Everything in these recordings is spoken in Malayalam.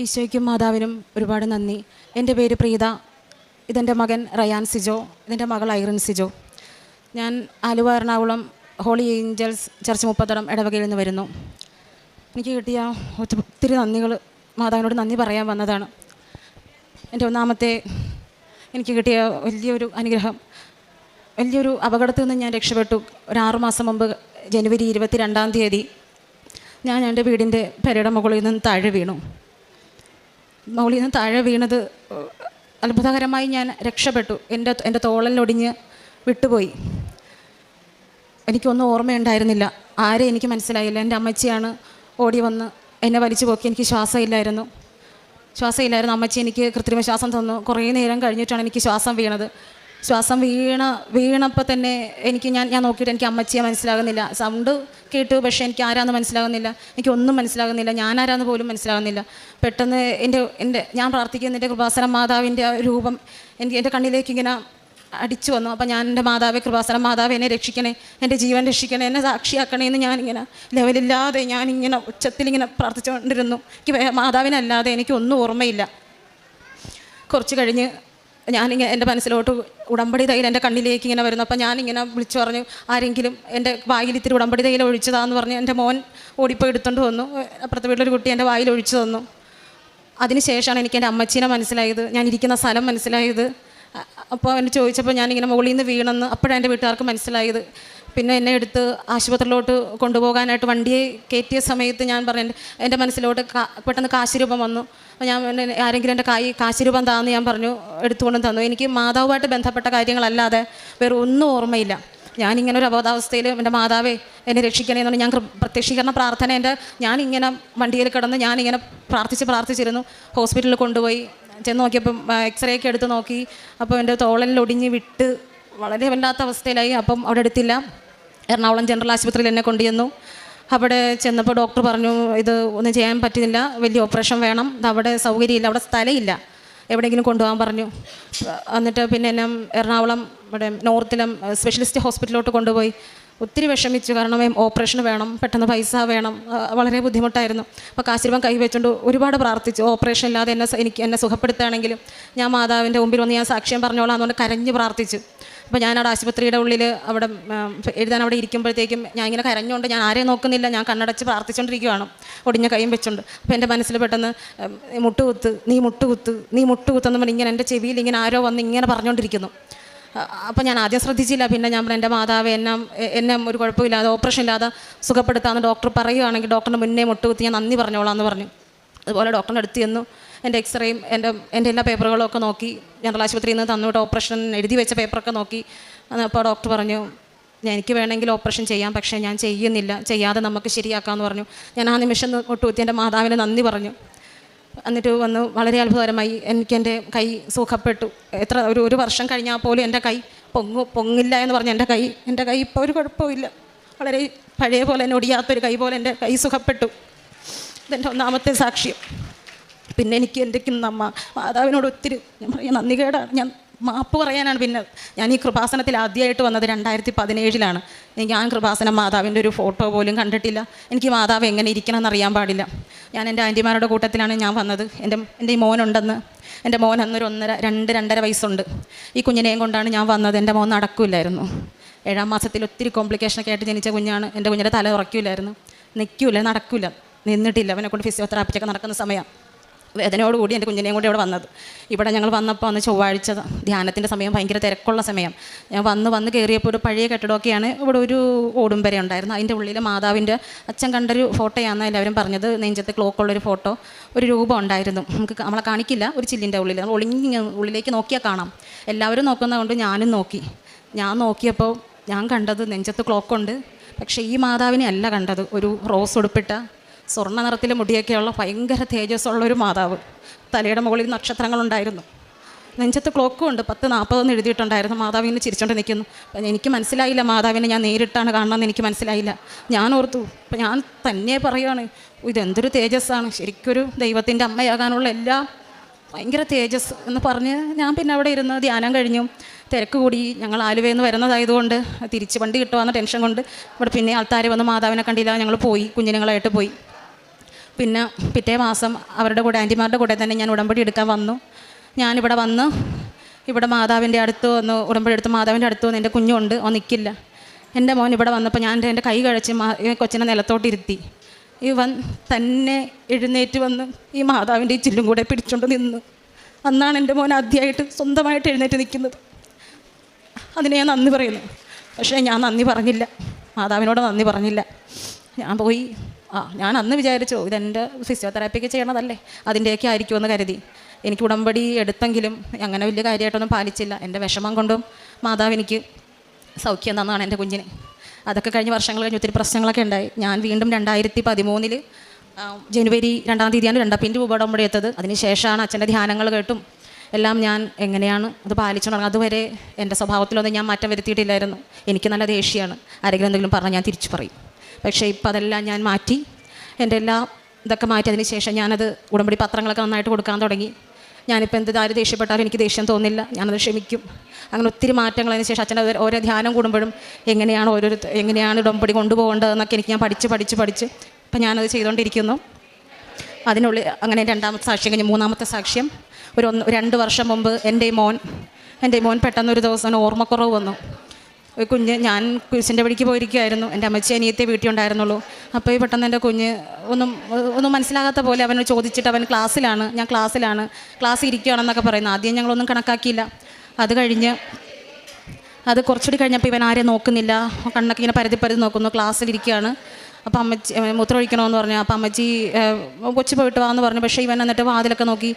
ഈശോയ്ക്കും മാതാവിനും ഒരുപാട് നന്ദി. എന്റെ പേര് പ്രീത. ഇതെന്റെ മകൻ റയാൻ സിജോ. ഇതെന്റെ മകൾ ഐറിൻ സിജോ. ഞാൻ Aluva Ernakulam holy angels church Muppathadam ഇടവകയിൽ നിന്ന് വരുന്നു. എനിക്ക് കിട്ടിയ ഒത്തിരി നന്ദികൾ മാതാവിനോട് നന്ദി പറയാൻ വന്നതാണ്. എന്റെ ഒന്നാമത്തെ എനിക്ക് കിട്ടിയ വലിയൊരു അനുഗ്രഹം. വലിയൊരു അപകടത്തിൽ നിന്ന് ഞാൻ രക്ഷപ്പെട്ടു. ഒരു ആറു മാസം മുമ്പ് ജനുവരി ഇരുപത്തി രണ്ടാം തീയതി ഞാൻ എന്റെ വീടിന്റെ പെരയുടെ മുകളിൽ നിന്ന് താഴെ വീണു. മുകളിൽ നിന്ന് താഴെ വീണത് അത്ഭുതകരമായി ഞാൻ രക്ഷപ്പെട്ടു. എന്റെ എന്റെ തോളലിനൊടിഞ്ഞ് വിട്ടുപോയി. എനിക്കൊന്നും ഓർമ്മയുണ്ടായിരുന്നില്ല. ആരെ എനിക്ക് മനസ്സിലായില്ല. എന്റെ അമ്മച്ചിയാണ് ഓടി വന്ന് എന്നെ വലിച്ചു പോക്കി. എനിക്ക് ശ്വാസമില്ലായിരുന്നു. ശ്വാസമില്ലായിരുന്നു. അമ്മച്ചി എനിക്ക് കൃത്രിമ ശ്വാസം തന്നു. കുറേ നേരം കഴിഞ്ഞിട്ടാണ് എനിക്ക് ശ്വാസം വീണത്. ശ്വാസം വീണ വീണപ്പോൾ തന്നെ എനിക്ക് ഞാൻ ഞാൻ നോക്കിയിട്ട് എനിക്ക് അമ്മച്ചിയെ മനസ്സിലാകുന്നില്ല. സൗണ്ട് കേട്ടു പക്ഷേ എനിക്ക് ആരാന്ന് മനസ്സിലാകുന്നില്ല. എനിക്ക് ഒന്നും മനസ്സിലാകുന്നില്ല. ഞാൻ ആരാന്ന് പോലും മനസ്സിലാകുന്നില്ല. പെട്ടെന്ന് എന്റെ എന്റെ ഞാൻ പ്രാർത്ഥിക്കുന്ന എന്റെ കൃപാസന മാതാവിന്റെ രൂപം എനിക്ക് എന്റെ കണ്ണിലേക്ക് ഇങ്ങനെ അടിച്ചു വന്നു. അപ്പം ഞാൻ എന്റെ മാതാവെ കൃപാസന മാതാവ് എന്നെ രക്ഷിക്കണേ എന്റെ ജീവൻ രക്ഷിക്കണേ എന്നെ സാക്ഷിയാക്കണേ എന്ന് ഞാനിങ്ങനെ ലെവലില്ലാതെ ഞാനിങ്ങനെ ഉച്ചത്തിലിങ്ങനെ പ്രാർത്ഥിച്ചുകൊണ്ടിരുന്നു. എനിക്ക് മാതാവിനല്ലാതെ എനിക്കൊന്നും ഓർമ്മയില്ല. കുറച്ച് കഴിഞ്ഞ് ഞാനിങ്ങനെ എന്റെ മനസ്സിലോട്ട് ഉടമ്പടി തൈൽ എന്റെ കണ്ണിലേക്ക് ഇങ്ങനെ വരുന്നു. അപ്പം ഞാനിങ്ങനെ വിളിച്ചു പറഞ്ഞു ആരെങ്കിലും എന്റെ വായിൽ ഇത്തിരി ഉടമ്പടി തൈൽ ഒഴിച്ചതാന്ന് പറഞ്ഞ് എന്റെ മോൻ ഓടിപ്പോയി എടുത്തുകൊണ്ട് വന്നു. അപ്പുറത്തെ വീട്ടിലൊരു കുട്ടി എന്റെ വായിൽ ഒഴിച്ചു തന്നു. അതിനുശേഷമാണ് എനിക്ക് എന്റെ അമ്മച്ചീനെ മനസ്സിലായത്. ഞാൻ ഇരിക്കുന്ന സ്ഥലം മനസ്സിലായത്. അപ്പോൾ എന്നെ ചോദിച്ചപ്പോൾ ഞാനിങ്ങനെ മുകളിൽ നിന്ന് വീണെന്ന് അപ്പോഴാണ് എന്റെ വീട്ടുകാർക്ക് മനസ്സിലായത്. പിന്നെ എന്നെ എടുത്ത് ആശുപത്രിയിലോട്ട് കൊണ്ടുപോകാനായിട്ട് വണ്ടിയെ കയറ്റിയ സമയത്ത് ഞാൻ പറഞ്ഞു എന്റെ- മനസ്സിലോട്ട് പെട്ടെന്ന് കാശിരൂപം വന്നു. ഞാൻ ആരെങ്കിലും എന്റെ കൈ കാശിരൂപം താന്ന് ഞാൻ പറഞ്ഞു എടുത്തുകൊണ്ട് തന്നു. എനിക്ക് മാതാവുമായിട്ട് ബന്ധപ്പെട്ട കാര്യങ്ങളല്ലാതെ വേറെ ഒന്നും ഓർമ്മയില്ല. ഞാനിങ്ങനെ ഒരു അബോധാവസ്ഥയിൽ എന്റെ മാതാവേ എന്നെ രക്ഷിക്കണേ എന്ന് ഞാൻ പ്രത്യക്ഷീകരണ പ്രാർത്ഥന എന്റെ ഞാനിങ്ങനെ വണ്ടിയിൽ കിടന്ന് ഞാനിങ്ങനെ പ്രാർത്ഥിച്ച് പ്രാർത്ഥിച്ചിരുന്നു. ഹോസ്പിറ്റലിൽ കൊണ്ടുപോയി. ചെന്ന് നോക്കിയപ്പം എക്സ്റേ ഒക്കെ എടുത്ത് നോക്കി. അപ്പോൾ എന്റെ തോളലിൽ ഒടിഞ്ഞ് വിട്ട് വളരെ വല്ലാത്ത അവസ്ഥയിലായി. അപ്പം അവിടെ എടുത്തില്ല. എറണാകുളം ജനറൽ ആശുപത്രിയിൽ എന്നെ കൊണ്ടുചെന്നു. അവിടെ ചെന്നപ്പോൾ ഡോക്ടർ പറഞ്ഞു ഇത് ഒന്നും ചെയ്യാൻ പറ്റുന്നില്ല. വലിയ ഓപ്പറേഷൻ വേണം. അവിടെ സൗകര്യമില്ല. അവിടെ സ്ഥലമില്ല. എവിടെയെങ്കിലും കൊണ്ടുപോകാൻ പറഞ്ഞു. എന്നിട്ട് പിന്നെ എന്നെ എറണാകുളം ഇവിടെ നോർത്തിലും സ്പെഷ്യലിസ്റ്റ് ഹോസ്പിറ്റലിലോട്ട് കൊണ്ടുപോയി. ഒത്തിരി വിഷമിച്ചു. കാരണം ഓപ്പറേഷൻ വേണം. പെട്ടെന്ന് പൈസ വേണം. വളരെ ബുദ്ധിമുട്ടായിരുന്നു. അപ്പോൾ കാശിരൂപം കൈവച്ചുകൊണ്ട് ഒരുപാട് പ്രാർത്ഥിച്ചു. ഓപ്പറേഷൻ ഇല്ലാതെ എന്നെ എനിക്ക് എന്നെ സുഖപ്പെടുത്തുകയാണെങ്കിലും ഞാൻ മാതാവിന്റെ മുമ്പിൽ വന്ന് ഞാൻ സാക്ഷ്യം പറഞ്ഞോളാം അതുകൊണ്ട് കരഞ്ഞ് പ്രാർത്ഥിച്ചു. അപ്പോൾ ഞാൻ അവിടെ ആശുപത്രിയുടെ ഉള്ളിൽ അവിടെ എഴുതാൻ അവിടെ ഇരിക്കുമ്പോഴത്തേക്കും ഞാൻ ഇങ്ങനെ കരഞ്ഞുകൊണ്ട് ഞാൻ ആരെയും നോക്കുന്നില്ല. ഞാൻ കണ്ണടച്ച് പ്രാർത്ഥിച്ചുകൊണ്ടിരിക്കുകയാണ് ഒടിഞ്ഞ കൈയും വെച്ചുകൊണ്ട്. അപ്പോൾ എന്റെ മനസ്സിൽ പെട്ടെന്ന് മുട്ടുകുത്ത് നീ മുട്ടുകുത്ത് നീ മുട്ടുകുത്തെന്ന് പറഞ്ഞ് ഇങ്ങനെ എന്റെ ചെവിയിൽ ഇങ്ങനെ ആരോ വന്ന് ഇങ്ങനെ പറഞ്ഞുകൊണ്ടിരിക്കുന്നു അപ്പോൾ ഞാൻ ആദ്യം ശ്രദ്ധിച്ചില്ല. പിന്നെ ഞാൻ എന്റെ മാതാവ് എന്നെ എന്നെ ഒരു കുഴപ്പമില്ലാതെ ഓപ്പറേഷൻ ഇല്ലാതെ സുഖപ്പെടുത്താമെന്ന് ഡോക്ടർ പറയുകയാണെങ്കിൽ ഡോക്ടറിന്റെ മുന്നേ മുട്ടുകുത്തി ഞാൻ നന്ദി പറഞ്ഞോളാം എന്ന് പറഞ്ഞു. അതുപോലെ ഡോക്ടറിന്റെ അടുത്ത് ചെന്നു. എന്റെ എക്സ്റേയും എന്റെ എന്റെ എല്ലാ പേപ്പറുകളും ഒക്കെ നോക്കി ജനറൽ ആശുപത്രിയിൽ നിന്ന് തന്നുവിട്ട് ഓപ്പറേഷൻ എഴുതി വെച്ച പേപ്പറൊക്കെ നോക്കി. അപ്പോൾ ഡോക്ടർ പറഞ്ഞു "ഞാൻ- എനിക്ക് വേണമെങ്കിൽ ഓപ്പറേഷൻ ചെയ്യാം പക്ഷേ ഞാൻ ചെയ്യുന്നില്ല. ചെയ്യാതെ നമുക്ക് ശരിയാക്കാമെന്ന് പറഞ്ഞു. ഞാൻ ആ നിമിഷം ഒട്ടുകുത്തി എന്റെ മാതാവിന് നന്ദി പറഞ്ഞു. എന്നിട്ട് വന്ന് വളരെ അത്ഭുതകരമായി എനിക്ക് എന്റെ കൈ സുഖപ്പെട്ടു. എത്ര ഒരു ഒരു വർഷം കഴിഞ്ഞാൽ പോലും എന്റെ കൈ പൊങ്ങു പൊങ്ങില്ല എന്ന് പറഞ്ഞു എന്റെ കൈ എന്റെ കൈ ഇപ്പോൾ ഒരു കുഴപ്പമില്ല വളരെ പഴയ പോലെ തന്നെ ഒടിയാത്തൊരു കൈ പോലെ എന്റെ കൈ സുഖപ്പെട്ടു. ഇതെന്റെ ഒന്നാമത്തെ സാക്ഷ്യം. പിന്നെ എനിക്ക് എന്റെ അമ്മ മാതാവിനോട് ഒത്തിരി ഞാൻ പറയാം നന്ദികേടാണ് ഞാൻ മാപ്പ് പറയാനാണ് പിന്നെ ഞാൻ ഈ കൃപാസനത്തിൽ ആദ്യമായിട്ട് വന്നത് രണ്ടായിരത്തി പതിനേഴിലാണ് എനിക്ക് ആ കൃപാസനം മാതാവിന്റെ ഒരു ഫോട്ടോ പോലും കണ്ടിട്ടില്ല. എനിക്ക് മാതാവ് എങ്ങനെ ഇരിക്കണം എന്നറിയാൻ പാടില്ല. ഞാൻ എന്റെ ആന്റിമാരുടെ കൂട്ടത്തിലാണ് ഞാൻ വന്നത്. എന്റെ എന്റെ ഈ മോനുണ്ടെന്ന്. എന്റെ മോൻ അന്നൊരു ഒന്നര രണ്ട് രണ്ടര വയസ്സുണ്ട്. ഈ കുഞ്ഞിനെയും കൊണ്ടാണ് ഞാൻ വന്നത്. എന്റെ മോൻ നടക്കില്ലായിരുന്നു. ഏഴാം മാസത്തിൽ ഒത്തിരി കോംപ്ലിക്കേഷനൊക്കെ ആയിട്ട് ജനിച്ച കുഞ്ഞാണ്. എന്റെ കുഞ്ഞിന്റെ തല ഉറക്കില്ലായിരുന്നു. നിൽക്കില്ല നടക്കില്ല. നിന്നിട്ടില്ല. അവനെക്കൊണ്ട് ഫിസിയോതെറാപ്പിയൊക്കെ നടക്കുന്ന സമയം. വേദനയോടുകൂടി എന്റെ കുഞ്ഞിനെയും കൂടി ഇവിടെ വന്നത്. ഇവിടെ ഞങ്ങൾ വന്നപ്പോൾ അന്ന് ചൊവ്വാഴ്ച ധ്യാനത്തിന്റെ സമയം ഭയങ്കര തിരക്കുള്ള സമയം. ഞാൻ വന്ന് വന്ന് കയറിയപ്പോൾ ഒരു പഴയ കെട്ടിടമൊക്കെയാണ് ഇവിടെ ഒരു ഓടുംപര ഉണ്ടായിരുന്നു അതിന്റെ ഉള്ളിൽ മാതാവിന്റെ അച്ഛൻ കണ്ടൊരു ഫോട്ടോയാണെന്ന് എല്ലാവരും പറഞ്ഞത്. നെഞ്ചത്ത് ക്ലോക്കുള്ളൊരു ഫോട്ടോ. ഒരു രൂപം ഉണ്ടായിരുന്നു. നമുക്ക് നമ്മളെ കാണിക്കില്ല. ഒരു ചില്ലിന്റെ ഉള്ളിൽ നമ്മൾ ഒളിഞ്ഞ് ഉള്ളിലേക്ക് നോക്കിയാൽ കാണാം. എല്ലാവരും നോക്കുന്നതുകൊണ്ട് ഞാനും നോക്കി. ഞാൻ നോക്കിയപ്പോൾ ഞാൻ കണ്ടത് നെഞ്ചത്ത് ക്ലോക്കുണ്ട്. പക്ഷേ ഈ മാതാവിനെ അല്ല കണ്ടത്. ഒരു റോസ് ഉടുപ്പിട്ട സ്വർണ നിറത്തിലെ മുടിയൊക്കെയുള്ള ഭയങ്കര തേജസ്സുള്ള ഒരു മാതാവ്. തലയുടെ മുകളിൽ നക്ഷത്രങ്ങളുണ്ടായിരുന്നു. നെഞ്ചത്ത് ക്ലോക്കും ഉണ്ട്. പത്ത് നാൽപ്പതെന്ന് എഴുതിയിട്ടുണ്ടായിരുന്നു. മാതാവ് ഇങ്ങനെ ചിരിച്ചോണ്ട് നിൽക്കുന്നു അപ്പം എനിക്ക് മനസ്സിലായില്ല മാതാവിനെ. ഞാൻ നേരിട്ടാണ് കാണണമെന്ന് എനിക്ക് മനസ്സിലായില്ല. ഞാൻ ഓർത്തു അപ്പം ഞാൻ തന്നെ പറയുകയാണ് ഇതെന്തൊരു തേജസ്സാണ്. ശരിക്കൊരു ദൈവത്തിന്റെ അമ്മയാകാനുള്ള എല്ലാ ഭയങ്കര തേജസ് എന്ന് പറഞ്ഞ് ഞാൻ പിന്നെ അവിടെ ഇരുന്ന് ധ്യാനം കഴിഞ്ഞു. തിരക്ക് കൂടി. ഞങ്ങൾ ആലുവയിൽ നിന്ന് വരുന്നതായതുകൊണ്ട് തിരിച്ച് വണ്ടി കിട്ടുമെന്ന ടെൻഷൻ കൊണ്ട് ഇവിടെ പിന്നെ ആൾക്കാർ വന്ന് മാതാവിനെ കണ്ടില്ല. ഞങ്ങൾ പോയി. കുഞ്ഞിനങ്ങളായിട്ട് പോയി. പിന്നെ പിറ്റേ മാസം അവരുടെ കൂടെ ആന്റിമാരുടെ കൂടെ തന്നെ ഞാൻ ഉടമ്പടി എടുക്കാൻ വന്നു. ഞാനിവിടെ വന്ന് ഇവിടെ മാതാവിന്റെ അടുത്ത് വന്ന് ഉടമ്പടി എടുത്ത് മാതാവിന്റെ അടുത്ത് വന്ന് എന്റെ കുഞ്ഞുണ്ട് അവൻ നിൽക്കില്ല എന്റെ മോൻ ഇവിടെ വന്നപ്പോൾ ഞാൻ എന്റെ കൈ കഴിച്ച് മാ കൊച്ചിനെ നിലത്തോട്ടിരുത്തി ഇവൻ തന്നെ എഴുന്നേറ്റ് വന്ന് ഈ മാതാവിന്റെ ഈ ചില്ലും കൂടെ പിടിച്ചുകൊണ്ട് നിന്ന്. അന്നാണ് എന്റെ മോൻ ആദ്യമായിട്ട് സ്വന്തമായിട്ട് എഴുന്നേറ്റ് നിൽക്കുന്നത്. അതിനെ ഞാൻ നന്ദി പറയുന്നു. പക്ഷേ ഞാൻ നന്ദി പറഞ്ഞില്ല. മാതാവിനോട് നന്ദി പറഞ്ഞില്ല. ഞാൻ പോയി. ആ ഞാൻ അന്ന് വിചാരിച്ചു ഇതെന്റെ ഫിസിയോതെറാപ്പിക്ക് ചെയ്യണതല്ലേ അതിന്റെയൊക്കെ ആയിരിക്കുമെന്ന് കരുതി. എനിക്ക് ഉടമ്പടി എടുത്തെങ്കിലും അങ്ങനെ വലിയ കാര്യമായിട്ടൊന്നും പാലിച്ചില്ല. എന്റെ വിഷമം കൊണ്ടും മാതാവ് എനിക്ക് സൗഖ്യം തന്നാണ് എന്റെ കുഞ്ഞിന്. അതൊക്കെ കഴിഞ്ഞ വർഷങ്ങൾ കഴിഞ്ഞ് ഒത്തിരി പ്രശ്നങ്ങളൊക്കെ ഉണ്ടായി. ഞാൻ വീണ്ടും രണ്ടായിരത്തി പതിമൂന്നിൽ ജനുവരി രണ്ടാം തീയതിയാണ് രണ്ടാം പിന്റെ രൂപ ഉടമ്പടി എത്തത് അതിന് ശേഷമാണ് അച്ഛന്റെ ധ്യാനങ്ങൾ കേട്ടും എല്ലാം ഞാൻ എങ്ങനെയാണ് അത് പാലിച്ചു തുടങ്ങുന്നത്. അതുവരെ എന്റെ സ്വഭാവത്തിലൊന്നും ഞാൻ മാറ്റം വരുത്തിയിട്ടില്ലായിരുന്നു. എനിക്ക് നല്ല ദേഷ്യമാണ്. ആരെങ്കിലും എന്തെങ്കിലും പറഞ്ഞാൽ ഞാൻ തിരിച്ചു പറയും. പക്ഷേ ഇപ്പം അതെല്ലാം ഞാൻ മാറ്റി. എന്റെ എല്ലാ ഇതൊക്കെ മാറ്റിയതിന് ശേഷം ഞാനത് ഉടമ്പടി പത്രങ്ങളൊക്കെ നന്നായിട്ട് കൊടുക്കാൻ തുടങ്ങി. ഞാനിപ്പോൾ എന്ത് ആര് ദേഷ്യപ്പെട്ടാലും എനിക്ക് ദേഷ്യം തോന്നില്ല. ഞാനത് ക്ഷമിക്കും. അങ്ങനെ ഒത്തിരി മാറ്റങ്ങൾ അതിന് ശേഷം അച്ഛന്റെ ഓരോ ധ്യാനം കൂടുമ്പോഴും എങ്ങനെയാണ് ഓരോരു എങ്ങനെയാണ് ഉടമ്പടി കൊണ്ടുപോകേണ്ടതെന്നൊക്കെ എനിക്ക് ഞാൻ പഠിച്ച് പഠിച്ച് പഠിച്ച് ഇപ്പം ഞാനത് ചെയ്തുകൊണ്ടിരിക്കുന്നു അതിനുള്ളിൽ അങ്ങനെ രണ്ടാമത്തെ സാക്ഷ്യം കഴിഞ്ഞ് മൂന്നാമത്തെ സാക്ഷ്യം. ഒരു ഒന്ന് രണ്ട് വർഷം മുമ്പ് എന്റെ മോൻ എന്റെ മോൻ പെട്ടെന്നൊരു ദിവസം ഓർമ്മക്കുറവ് വന്നു. കുഞ്ഞ് ഞാൻ കുരിശിന്റെ വഴിക്ക് പോയിരിക്കുമായിരുന്നു എന്റെ അമ്മച്ചി അനിയത്തെ വീട്ടിൽ ഉണ്ടായിരുന്നുള്ളൂ. അപ്പോൾ ഈ പെട്ടെന്ന് എന്റെ കുഞ്ഞ് ഒന്നും ഒന്നും മനസ്സിലാകാത്ത പോലെ അവനെ ചോദിച്ചിട്ട് അവൻ ക്ലാസ്സിലാണ് ഞാൻ ക്ലാസ്സിലാണ് ക്ലാസ് ഇരിക്കുകയാണെന്നൊക്കെ പറയുന്നു. ആദ്യം ഞങ്ങളൊന്നും കണക്കാക്കിയില്ല. അത് കഴിഞ്ഞ് അത് കുറച്ചുകൂടി കഴിഞ്ഞപ്പോൾ ഇവൻ ആരെയും നോക്കുന്നില്ല. കണ്ണൊക്കെ ഇങ്ങനെ പരതി പരതി നോക്കുന്നു ക്ലാസ്സിലിരിക്കുകയാണ് അപ്പോൾ അമ്മച്ചി മൂത്രം ഒഴിക്കണമെന്ന് പറഞ്ഞു. അപ്പോൾ അമ്മച്ചി കൊച്ചു പോയിട്ട് വാന്ന് പറഞ്ഞു. പക്ഷേ ഇവൻ എന്നിട്ട് വാതിലൊക്കെ നോക്കി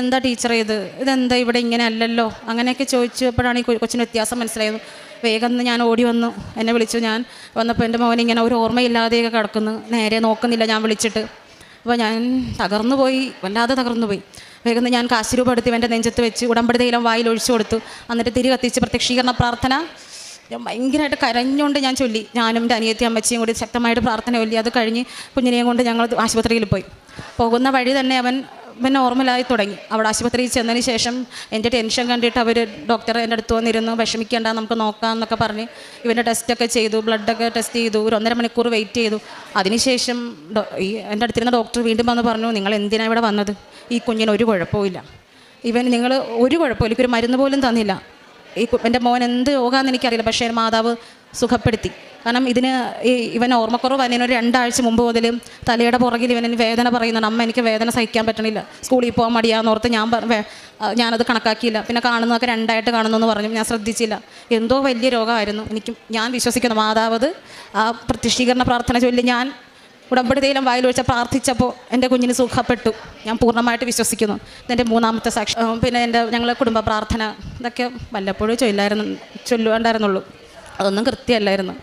എന്താ ടീച്ചർ ഇത്? ഇതെന്താ ഇവിടെ ഇങ്ങനെ അല്ലല്ലോ? അങ്ങനെയൊക്കെ ചോദിച്ചപ്പോഴാണ് ഈ കൊച്ചിന് വ്യത്യാസം മനസ്സിലായത്. വേഗം ഞാൻ ഓടി വന്നു. എന്നെ വിളിച്ചു. ഞാൻ വന്നപ്പോൾ എന്റെ മോൻ ഇങ്ങനെ ഒരു ഓർമ്മയില്ലാതെയൊക്കെ കിടക്കുന്നു. നേരെ നോക്കുന്നില്ല ഞാൻ വിളിച്ചിട്ട്. അപ്പോൾ ഞാൻ തകർന്നു പോയി. വല്ലാതെ തകർന്നു പോയി. വേഗം ഞാൻ കാശ് രൂപ എടുത്ത് എന്റെ നെഞ്ചത്ത് വെച്ച് ഉടമ്പടി തൈലം വായിൽ ഒഴിച്ചു കൊടുത്തു. എന്നിട്ട് തിരി കത്തിച്ച് പ്രത്യക്ഷീകരണ പ്രാർത്ഥന ഞാൻ ഭയങ്കരമായിട്ട് കരഞ്ഞുകൊണ്ട് ഞാൻ ചൊല്ലി. ഞാനും എന്റെ അനിയത്തി അമ്മച്ചിയും കൂടി ശക്തമായിട്ട് പ്രാർത്ഥന ചൊല്ലി അത് കഴിഞ്ഞ് കുഞ്ഞിനെയും കൊണ്ട് ഞങ്ങൾ ആശുപത്രിയിൽ പോയി. പോകുന്ന വഴി തന്നെ അവൻ അവൻ നോർമലായി തുടങ്ങി. അവിടെ ആശുപത്രിയിൽ ചെന്നതിന് ശേഷം എന്റെ ടെൻഷൻ കണ്ടിട്ട് അവർ ഡോക്ടർ എന്റെ അടുത്ത് വന്നിരുന്നു വിഷമിക്കേണ്ട നമുക്ക് നോക്കാം എന്നൊക്കെ പറഞ്ഞ് ഇവന്റെ ടെസ്റ്റൊക്കെ ചെയ്തു ബ്ലഡൊക്കെ ടെസ്റ്റ് ചെയ്തു ഒരു ഒന്നര മണിക്കൂർ വെയിറ്റ് ചെയ്തു. അതിനുശേഷം ഈ എന്റെ അടുത്തിരുന്ന ഡോക്ടർ വീണ്ടും വന്ന് പറഞ്ഞു നിങ്ങൾ എന്തിനാണ് ഇവിടെ വന്നത്? ഈ കുഞ്ഞിന് ഒരു കുഴപ്പമില്ല ഇവൻ നിങ്ങൾ ഒരു കുഴപ്പമില്ല എനിക്കൊരു മരുന്ന് പോലും തന്നില്ല. ഈ എന്റെ മോൻ എന്ത് രോഗമാണെന്ന് എനിക്കറിയില്ല പക്ഷേ മാതാവ് സുഖപ്പെടുത്തി. കാരണം ഇതിന് ഈ ഇവൻ ഓർമ്മക്കുറവ് അതിന് ഒരു രണ്ടാഴ്ച മുമ്പ് മുതൽ തലയുടെ പുറകിൽ ഇവൻ വേദന പറയുന്നുണ്ട്. അമ്മ എനിക്ക് വേദന സഹിക്കാൻ പറ്റണില്ല. സ്കൂളിൽ പോകാൻ മടിയാന്ന് ഓർത്ത് ഞാൻ ഞാനത് കണക്കാക്കിയില്ല. പിന്നെ കാണുന്നതൊക്കെ രണ്ടായിട്ട് കാണുന്നു എന്ന് പറഞ്ഞു ഞാൻ ശ്രദ്ധിച്ചില്ല. എന്തോ വലിയ രോഗമായിരുന്നു. എനിക്ക് ഞാൻ വിശ്വസിക്കുന്നു. മാതാവത് ആ പ്രത്യക്ഷീകരണ പ്രാർത്ഥന ചൊല്ലി ഞാൻ ഉടമ്പടി വായിൽ വെച്ച പ്രാർത്ഥിച്ചപ്പോൾ എന്റെ കുഞ്ഞിന് സുഖപ്പെട്ടു. ഞാൻ പൂർണമായിട്ട് വിശ്വസിക്കുന്നു. എന്റെ മൂന്നാമത്തെ സാക്ഷി പിന്നെ എന്റെ ഞങ്ങളെ കുടുംബ പ്രാർത്ഥന ഇതൊക്കെ വല്ലപ്പോഴും ചൊല്ലായിരുന്നു ചൊല്ലുകൊണ്ടായിരുന്നുള്ളൂ അതൊന്നും കൃത്യമല്ലായിരുന്നു.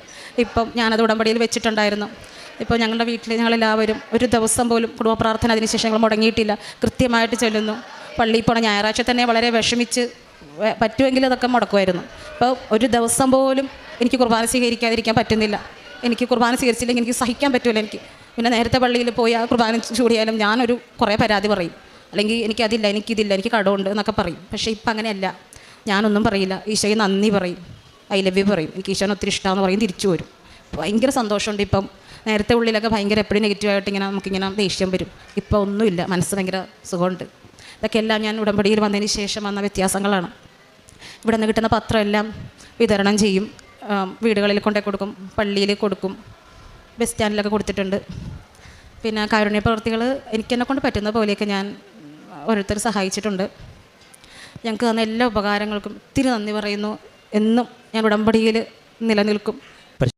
ഇപ്പം ഞാനത് ഉടമ്പടിയിൽ വെച്ചിട്ടുണ്ടായിരുന്നു. ഇപ്പോൾ ഞങ്ങളുടെ വീട്ടിൽ ഞങ്ങളെല്ലാവരും ഒരു ദിവസം പോലും കുടുംബ പ്രാർത്ഥന അതിനുശേഷം ഞങ്ങൾ മുടങ്ങിയിട്ടില്ല. കൃത്യമായിട്ട് ചെല്ലുന്നു. പള്ളിയിൽ പോണ ഞായറാഴ്ച തന്നെ വളരെ വിഷമിച്ച് പറ്റുമെങ്കിൽ അതൊക്കെ മുടക്കുമായിരുന്നു. അപ്പോൾ ഒരു ദിവസം പോലും എനിക്ക് കുർബാന സ്വീകരിക്കാതിരിക്കാൻ പറ്റുന്നില്ല. എനിക്ക് കുർബാന സ്വീകരിച്ചില്ലെങ്കിൽ എനിക്ക് സഹിക്കാൻ പറ്റില്ല എനിക്ക്. പിന്നെ നേരത്തെ പള്ളിയിൽ പോയി ആ കുർബാന ചൂടിയാലും ഞാനൊരു കുറേ പരാതി പറയും. അല്ലെങ്കിൽ എനിക്കതില്ല എനിക്കിതില്ല എനിക്ക് കടമുണ്ട് എന്നൊക്കെ പറയും. പക്ഷേ ഇപ്പം അങ്ങനെയല്ല ഞാനൊന്നും പറയില്ല. ഈശോയെ നന്ദി പറയും. ഐ ലവ് യു പറയും എനിക്ക് ഈശോനെ ഒത്തിരി ഇഷ്ടമാണെന്ന് പറയും തിരിച്ചു വരും. ഭയങ്കര സന്തോഷമുണ്ട് ഇപ്പം. നേരത്തെ ഉള്ളിലൊക്കെ ഭയങ്കര എപ്പോഴും നെഗറ്റീവായിട്ട് ഇങ്ങനെ നമുക്കിങ്ങനെ ദേഷ്യം വരും. ഇപ്പോൾ ഒന്നുമില്ല മനസ്സ് ഭയങ്കര സുഖമുണ്ട്. ഇതൊക്കെ എല്ലാം ഞാൻ ഉടമ്പടിയിൽ വന്നതിന് ശേഷം വന്ന വ്യത്യാസങ്ങളാണ്. ഇവിടെ നിന്ന് കിട്ടുന്ന പത്രം എല്ലാം വിതരണം ചെയ്യും. വീടുകളിൽ കൊണ്ടേ കൊടുക്കും പള്ളിയിൽ കൊടുക്കും ബസ് സ്റ്റാൻഡിലൊക്കെ കൊടുത്തിട്ടുണ്ട്. പിന്നെ കാരുണ്യ പ്രവർത്തികൾ എനിക്കെന്നെ കൊണ്ട് പറ്റുന്ന പോലെയൊക്കെ ഞാൻ ഓരോരുത്തർ സഹായിച്ചിട്ടുണ്ട്. ഞങ്ങൾക്ക് തന്ന എല്ലാ ഉപകാരങ്ങൾക്കും ഒത്തിരി നന്ദി പറയുന്നു. എന്നും ഞാൻ ഉടമ്പടിയിൽ നിലനിൽക്കും.